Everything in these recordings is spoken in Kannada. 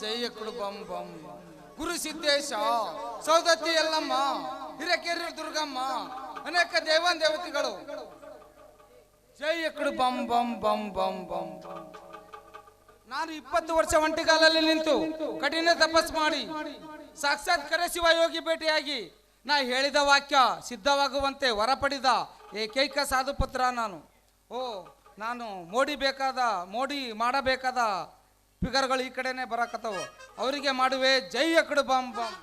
ಜಯಕುಡು ಕುಡುಬಂ ಬಂ ಗುರು ಸಿದ್ದೇಶ, ಸೌದತ್ತಿ ಎಲ್ಲಮ್ಮ ಹಿರಕೇರಿ ದುರ್ಗಮ್ಮ, ಅನೇಕ ದೇವನ್ ದೇವತೆಗಳು. ಜಯ ಕುಡುಬಂ ಬಂ ಬಂ ಬಂ ಬಂ ನಾನು ಇಪ್ಪತ್ತು ವರ್ಷ ಒಂಟಿಗಾಲಲ್ಲಿ ನಿಂತು ಕಠಿಣ ತಪಸ್ ಮಾಡಿ ಸಾಕ್ಷಾತ್ ಕರೆ ಶಿವಯೋಗಿ ಭೇಟಿಯಾಗಿ ನಾ ಹೇಳಿದ ವಾಕ್ಯ ಸಿದ್ಧವಾಗುವಂತೆ ವರ ಪಡೆದ ಏಕೈಕ ಸಾಧುಪುತ್ರ ನಾನು. ಓ, ನಾನು ಮೋಡಿ ಬೇಕಾದ, ಮೋಡಿ ಮಾಡಬೇಕಾದ ಫಿಗರ್ಗಳು ಈ ಕಡೆನೆ ಬರಕತ್ತವು. ಅವರಿಗೆ ಮಾಡುವೆ ಜೈ ಅಕಡು ಬಾಂಬ್ ಬಾಂಬ್.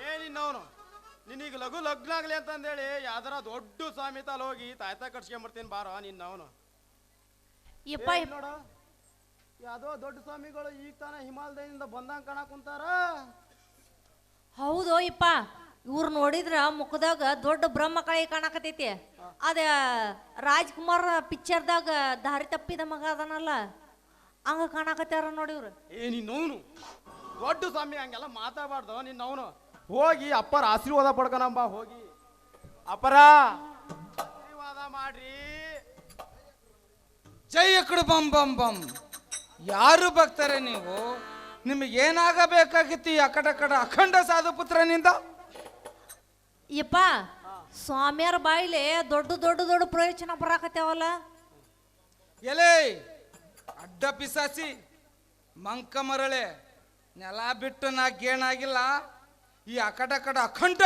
ಏ ನಿನ್ನವನು ನಿನಗೆ ಲಘು ಲಗ್ನ ಆಗ್ಲಿ ಅಂತಂದೇಳಿ ಯಾವ್ದಾರ ದೊಡ್ಡ ಸ್ವಾಮಿ ಅಲ್ಲಿ ಹೋಗಿ ತಾಯ್ತ ಕಟ್ಸ್ಕೊಂಬರ್ತೀನಿ ಬಾರೋ ನಿನ್ನವನು. ಯಪ್ಪ ಏ, ನೋಡ ಯಾವ್ದೋ ದೊಡ್ಡ ಸ್ವಾಮಿಗಳು ಈಗ ತಾನೇ ಹಿಮಾಲಯದಿಂದ ಬಂದಂಗ ಕಾಣ ಕುಂತಾರ. ಹೌದು ಇಪ್ಪ ಇವ್ರು ನೋಡಿದ್ರ ಮುಖದಾಗ ದೊಡ್ಡ ಬ್ರಹ್ಮ ಕಳೆ ಕಾಣಕತೈತಿ ಅದ ರಾಜ್ಕುಮಾರ್ ಪಿಕ್ಚರ್ದಾಗ ದಾರಿ ತಪ್ಪಿದ ಮಗ ಅದನಲ್ಲ ಹಂಗ ಕಾಣಕತ್ಯಾರ ನೋಡಿ ಇವ್ರು. ಏ ನಿನ್ನವನು ದೊಡ್ಡ ಸ್ವಾಮಿ ಹಂಗೆಲ್ಲ ಮಾತಾಡ್ಬಾರ್ದು ನಿನ್ನವನು ಹೋಗಿ ಅಪ್ಪರ ಆಶೀರ್ವಾದ ಪಡ್ಕೊನಂಬ ಹೋಗಿ. ಅಪ್ಪರ ಆಶೀರ್ವಾದ ಮಾಡ್ರಿ. ಜೈ ಅಕಡು ಬಂ ಬಂ ಬಂ ಯಾರು ಭಕ್ತರೆ ನೀವು? ನಿಮಗೆ ಏನಾಗಬೇಕಾಗಿತ್ತು ಈ ಅಕಡ ಕಡ ಅಖಂಡ ಸಾಧುಪುತ್ರನಿಂದ ಯಪ್ಪ ಸ್ವಾಮಿಯರ ಬಾಯಿಲೆ ದೊಡ್ಡ ದೊಡ್ಡ ದೊಡ್ಡ ಪ್ರಯೋಜನ ಬರಾಕತ್ತೇವಲ್ಲ? ಎಲೆ ಅಡ್ಡ ಪಿಸಾಸಿ ಮಂಕ ಮರಳೆ ನೆಲ ಬಿಟ್ಟು ನಾ ಗೇಣಾಗಿಲ್ಲ ಈ ಅಕಡ ಕಡ ಅಖಂಡ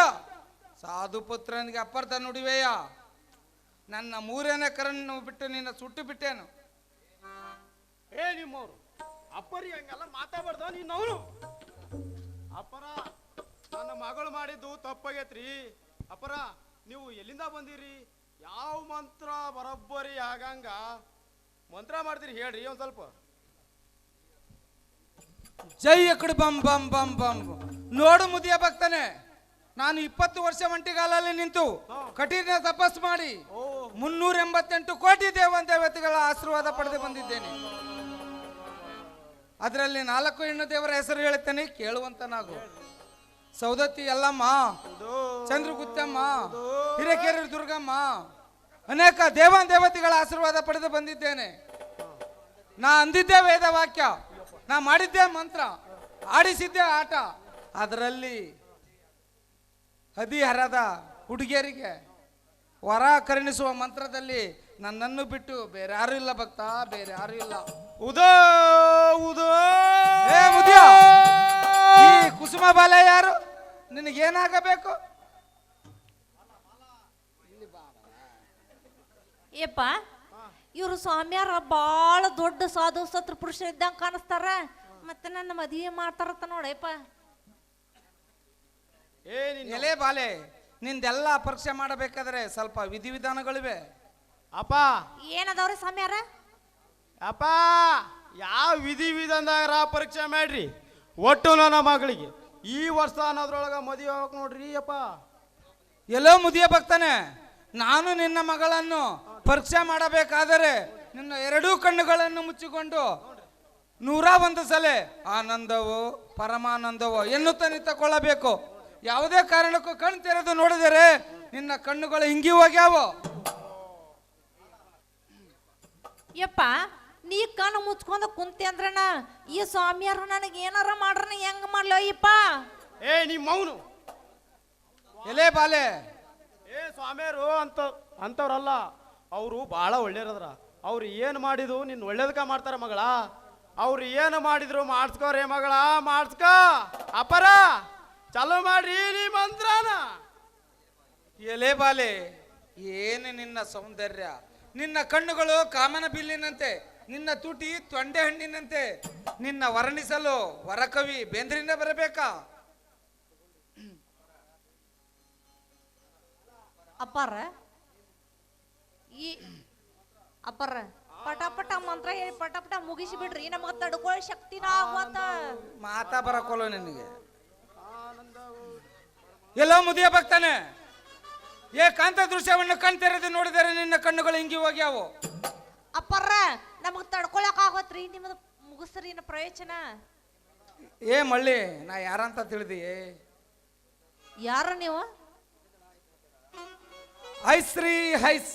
ಸಾಧು ಪುತ್ರನಿಗೆ ಅಪರ್ಧ ನುಡಿವೆಯ? ನನ್ನ ಮೂರನೇ ಕರನ್ನು ಬಿಟ್ಟು ನಿನ್ನ ಸುಟ್ಟು ಬಿಟ್ಟೇನು? ಏ ನಿಮ್ಮವ್ರು. ಅಪ್ಪರಿ ಹಂಗೆಲ್ಲ ಮಾತಾಡ್ಬಾರ್ದು? ನಿನ್ನವನು ಅಪ್ಪರ ನನ್ನ ಮಗಳು ಮಾಡಿದ್ದು ತಪ್ಪಾಗೈತ್ರಿ. ಅಪ್ಪರ ನೀವು ಎಲ್ಲಿಂದ ಬಂದಿರಿ? ಯಾವ ಮಂತ್ರ ಬರೋಬ್ಬರಿ ಆಗಂಗ? ಮಂತ್ರ ಮಾಡ್ತೀರಿ ಹೇಳ್ರಿ ಒಂದು ಸ್ವಲ್ಪ. ಜೈ ಅಕಡು ಬಂ ಬಂ ಬಂ ಬಂ. ನೋಡು ಮುದಿಯ ಭಕ್ತನೆ ನಾನು ಇಪ್ಪತ್ತು ವರ್ಷ ಒಂಟಿಗಾಲಲ್ಲಿ ನಿಂತು ಕಠಿಣ ತಪಸ್ ಮಾಡಿ ಮುನ್ನೂರ ಎಂಬತ್ತೆಂಟು ಕೋಟಿ ದೇವನ್ ದೇವತೆಗಳ ಆಶೀರ್ವಾದ ಪಡೆದು ಬಂದಿದ್ದೇನೆ. ಅದರಲ್ಲಿ ನಾಲ್ಕು ಹೆಣ್ಣು ದೇವರ ಹೆಸರು ಹೇಳುತ್ತೇನೆ ಕೇಳುವಂತ ನಾವು ಸೌದತ್ತಿ ಎಲ್ಲಮ್ಮ ಚಂದ್ರಗುತ್ತಮ್ಮ, ಹಿರೇಕೇರಿ ದುರ್ಗಮ್ಮ, ಅನೇಕ ದೇವಾನ್ ದೇವತೆಗಳ ಆಶೀರ್ವಾದ ಪಡೆದು ಬಂದಿದ್ದೇನೆ. ನಾ ಅಂದಿದ್ದೆ ವೇದ ವಾಕ್ಯ ನಾ ಮಾಡಿದ್ದೆ ಮಂತ್ರ, ಆಡಿಸಿದ್ದೆ ಆಟ. ಅದರಲ್ಲಿ ಹದಿಹರದ ಹುಡುಗಿಯರಿಗೆ ವರ ಕರುಣಿಸುವ ಮಂತ್ರದಲ್ಲಿ ನನ್ನನ್ನು ಬಿಟ್ಟು ಬೇರೆ ಯಾರು ಇಲ್ಲ ಭಕ್ತ ಬೇರೆ ಯಾರು ಇಲ್ಲ. ಉದೋ ಉದೋ. ಏ ಮುದಿಯ. ಈ ಕುಸುಮ ಬಾಲ ಯಾರು? ನಿನಗೇನಾಗಬೇಕು? ಏಪ್ಪ ಇವರು ಸ್ವಾಮಿಯಾರ ಭಾಳ ದೊಡ್ಡ ಸಾಧು ಸತ್ರ ಪುರುಷ ಇದ್ದಂಗ ಕಾಣಿಸ್ತಾರ. ಮತ್ತೆ ನನ್ನ ಮದುವೆ ಮಾಡ್ತಾರತ್ತ ನೋಡಪ್ಪ ಏ ನಿನ್ನ ಎಲೆ ಬಾಲೆ ನಿಂದೆಲ್ಲ ಪರೀಕ್ಷೆ ಮಾಡಬೇಕಾದ್ರೆ ಸ್ವಲ್ಪ ವಿಧಿವಿಧಾನಗಳಿವೆ. ಅಪ್ಪ. ಏನದವ್ರಿ ಸ್ವಾಮಿಯಾರ? ಅಪ್ಪ, ಯಾವ ವಿಧಿ ವಿಧಾನದಾಗ ಪರೀಕ್ಷೆ ಮಾಡ್ರಿ? ಒಟ್ಟು ನನ್ನ ಮಗಳಿಗೆ. ಈ ವರ್ಷ ಅನ್ನೋದ್ರೊಳಗ ಮದುವೆ ಹೋಗಕ್ ನೋಡ್ರಿ ಅಪ್ಪ. ಎಲ್ಲೋ ಮುದಿಯ ಬಗ್ತಾನೆ ನಾನು ನಿನ್ನ ಮಗಳನ್ನು ಪರೀಕ್ಷೆ ಮಾಡಬೇಕಾದರೆ ನಿನ್ನ ಎರಡೂ ಕಣ್ಣುಗಳನ್ನು ಮುಚ್ಚಿಕೊಂಡು ನೂರ ಒಂದು ಸಲ ಆನಂದವೋ ಪರಮಾನಂದವೋ ಎನ್ನುತ್ತಾ ನಿಂತುಕೊಳ್ಳಬೇಕು ಯಾವುದೇ ಕಾರಣಕ್ಕೂ ಕಣ್ ತೆರೆದು ನೋಡಿದರೆ ನಿನ್ನ ಕಣ್ಣುಗಳು ಹಿಂಗಿ ಹೋಗ್ಯಾವೋ. ಯಪ್ಪ ನೀ ಕಣ್ಣು ಮುಚ್ಕೊಂಡು ಕುಂತೆ ಅಂದ್ರಣ ಈ ಸ್ವಾಮಿಯಾರು ನನಗೆ ಏನಾರ ಮಾಡ್ರನ ಹೆಂಗ್ ಮಾಡ್ಲೋ ಅಯ್ಯಪ್ಪ? ಏ ನೀ ಮೌನು. ಎಲೆ ಬಾಲೆ? ಏ ಸ್ವಾಮಿಯರು ಅಂತ ಅಂತವ್ರಲ್ಲ ಅವರು ಭಾಳ ಒಳ್ಳೇರದ್ರ ಅವ್ರು ಏನು ಮಾಡಿದ್ರು ನಿನ್ನ ಒಳ್ಳೇದಕ್ಕ ಮಾಡ್ತಾರ ಮಗಳ? ಅವ್ರು ಏನು ಮಾಡಿದ್ರು ಮಾಡಿಸ್ಕೋರೇ ಮಗಳ ಮಾಡಿಸ್ಕೋ. ಅಪರ ಚಲೋ ಮಾಡ್ರಿ ನೀ ಮಂತ್ರನ. ಎಲೆ ಬಾಲೆ ಏನು ನಿನ್ನ ಸೌಂದರ್ಯ? ನಿನ್ನ ಕಣ್ಣುಗಳು ಕಾಮನ ಬಿಲ್ಲಿನಂತೆ. ನಿನ್ನ ತುಟಿ ತೊಂಡೆ ಹಣ್ಣಿನಂತೆ ನಿನ್ನ ವರ್ಣಿಸಲು ವರಕವಿ ಬೇಂದ್ರಿಂದ ಬರಬೇಕಾ? ಅಪ್ಪಾರ ಈ ಅಪ್ಪಾರ ಪಟ ಪಟ ಮಂತ್ರ ಹೇಳಿ ಪಟ ಪಟ ಮುಗಿಸಿ ಬಿಡ್ರಿ ನಮಗ ತಡ್ಕೊಳ್ಳೋ ಶಕ್ತಿನ ಮಾತಾ ಬರಕೋಲ್ಲ ನಿನಗೆ. ಎಲ್ಲೋ ಮುದಿಯ ಭಕ್ತಾನೆ ಏಕಾಂತ ದೃಶ್ಯವನ್ನು ಕಣ್ ತೆರೆದು ನೋಡಿದರೆ ನಿನ್ನ ಕಣ್ಣುಗಳು ಹಿಂಗಿ ಹೋಗ್ಯಾವು. ಅಪ್ಪಾರ ನಮಗ್ ತಡ್ಕೊಳಕ್ ಆಗೋತ್ರಿ ನಿಮ್ದು ಮುಗಿಸ್ರಿ ಇನ್ನ ಪ್ರಯೋಜನ? ಏ ಮಳ್ಳಿ ನಾ ಯಾರಂತ ತಿಳಿದಿ? ಯಾರ ನೀವು? ಹೈಸ್ರೀ ಹೈಸ್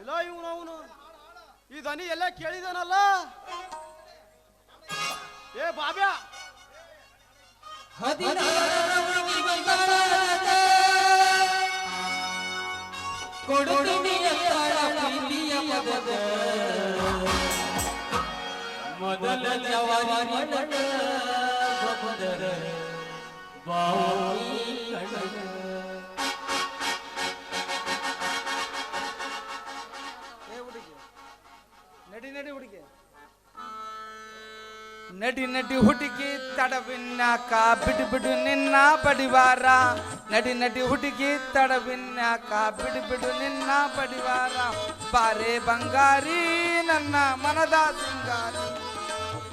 ಇಲ್ಲ ಇವನು ಅವನು. ಈ ದನಿ ಎಲ್ಲ ಕೇಳಿದನಲ್ಲ? ಏ ಬಾಬ್ಯಾ. ಮೊದಲ ಜವಾರಿ ಮನನ ನಡಿ ನಡಿ ಹುಡುಗಿ ತಡವಿನ್ಯಾಕ ಬಿಡು ಬಿಡು ನಿನ್ನ ಬಡಿವಾರ. ನಡಿ ನಡಿ ಹುಡುಗಿ ತಡವಿನ್ಯಾಕ ಬಿಡು ಬಿಡು ನಿನ್ನ ಬಡಿವಾರ. ಬಾರೆ ಬಂಗಾರಿ ನನ್ನ ಮನದ ಸಿಂಗಾರಿ.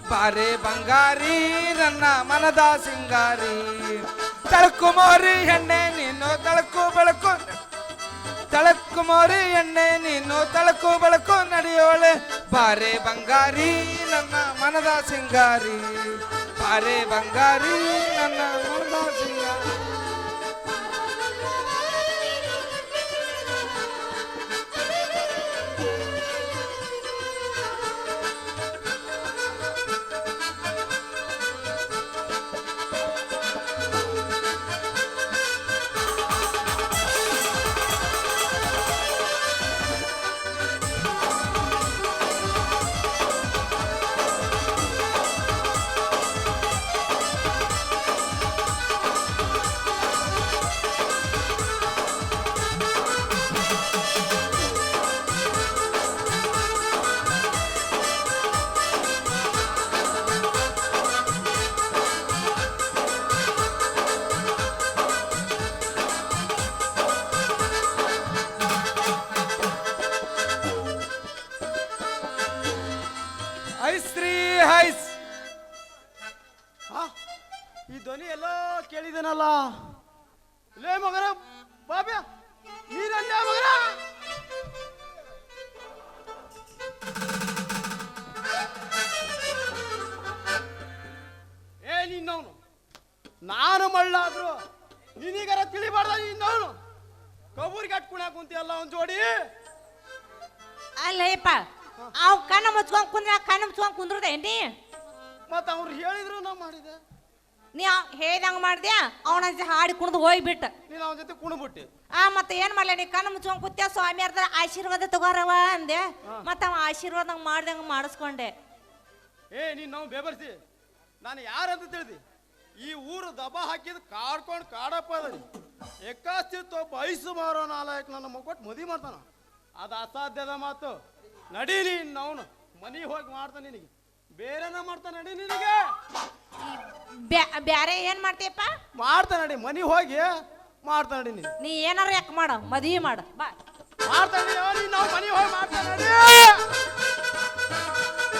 ಬಾರೆ ಬಂಗಾರಿ ನನ್ನ ಮನದ ಸಿಂಗಾರಿ. ತಳಕು ಮೋರಿ ಎಣ್ಣೆ ನೀನು, ತಳಕು ಬೆಳಕು. ತಳಕು ಮೋರಿ ಎಣ್ಣೆ ನೀನು ತಳಕು ಬಳಕು ನಡೆಯೋಳೆ. ಬಾರೆ ಬಂಗಾರಿ ನನ್ನ ಮನದ ಸಿಂಗಾರಿ. ಬಾರೆ ಬಂಗಾರಿ ನನ್ನ ಕಬೂರಿಗೆ ಕಟ್ಕೊಳಕ್ ಕುಂತಿಯಲ್ಲ ಒಂದ್ ಜೋಡಿ? ಅಲ್ಲಯ್ಯಪ್ಪ ಅವ್ ಕಣ್ಣ ಮುಚ್ಕೊಂಡ್ ಕುಂದ್ರ ಕಣ್ಣ ಮುಚ್ಕೊಂಡ್ ಕುಂದ್ರದೇನಿ ಮತ್ತ ಅವ್ರು ಹೇಳಿದ್ರು ನಾ ಮಾಡಿದೆ. ನೀ ಹೇಳ್ದಂಗ ಮಾಡ್ದ್ಯಾ? ಅವನ ಹಾಡಿ ಕುಣಿದು ಹೋಗ್ಬಿಟ್ಟ. ನೀನು ಅವನ ಜೊತೆ ಕುಣಬಿಟ್ಟೆ. ಆ ಮತ್ತೆ ಏನ್ ಮಾಡ್ಲ ನೀ ಕಣ್ಣು ಮುಚ್ಕೊಂಡ್ ಕೂತ್ಯ? ಸ್ವಾಮಿ ಅರ್ಧ ಆಶೀರ್ವಾದ ತಗೋರವ ಅಂದೆ. ಮತ್ತೆ ಅವ ಆಶೀರ್ವಾದ ಮಾಡ್ದಂಗ ಮಾಡಿಸ್ಕೊಂಡೆ. ಏ ನೀನ್ ನಾವು ಬೇಬರ್ಸಿ. ನಾನು ಯಾರಂತ ತಿಳಿದಿ? ಈ ಊರು ದಬ ಹಾಕಿದ್ ಕಾಡ್ಕೊಂಡು ಕಾಡಪ್ಪ ಅದರಿ ಎಕ್ಕಾಸ್ತಿತ್ತು ಬಯಸು ಮಾರೋ ನಾಲಾಯಕ್ ನನ್ನ ಮಗ ಕೊಟ್ಟು ಮದಿ ಮಾಡ್ತಾನ. ಅದು ಅಸಾಧ್ಯದ ಮಾತು. ನಡೀಲಿ ಅವನು. ಮನೆಗೆ ಹೋಗಿ ಮಾಡ್ತಾನೆ ನಿನಗೆ. ಬೇರೆನ ಮಾಡ್ತಾನೆ ನಡಿ ನಿನಗೆ. ಬ್ಯಾ- ಬ್ಯಾರೆ ಏನ್ ಮಾಡ್ತೀಯಪ್ಪ? ಮಾಡ್ತಾನೆ ನಡಿ. ಮನೆಗೆ ಹೋಗಿ ಮಾಡ್ತಾನೆ ನಡಿ ನೀನು. ನೀ ಏನಾರ ಯಾಕೆ ಮಾಡ? ಮದಿ ಮಾಡ. ಬಾ. ಮಾಡ್ತಾನೆ ನಾವು ಮನೆಗೆ ಹೋಗಿ ಮಾಡ್ತಾನೆ ನಡಿ.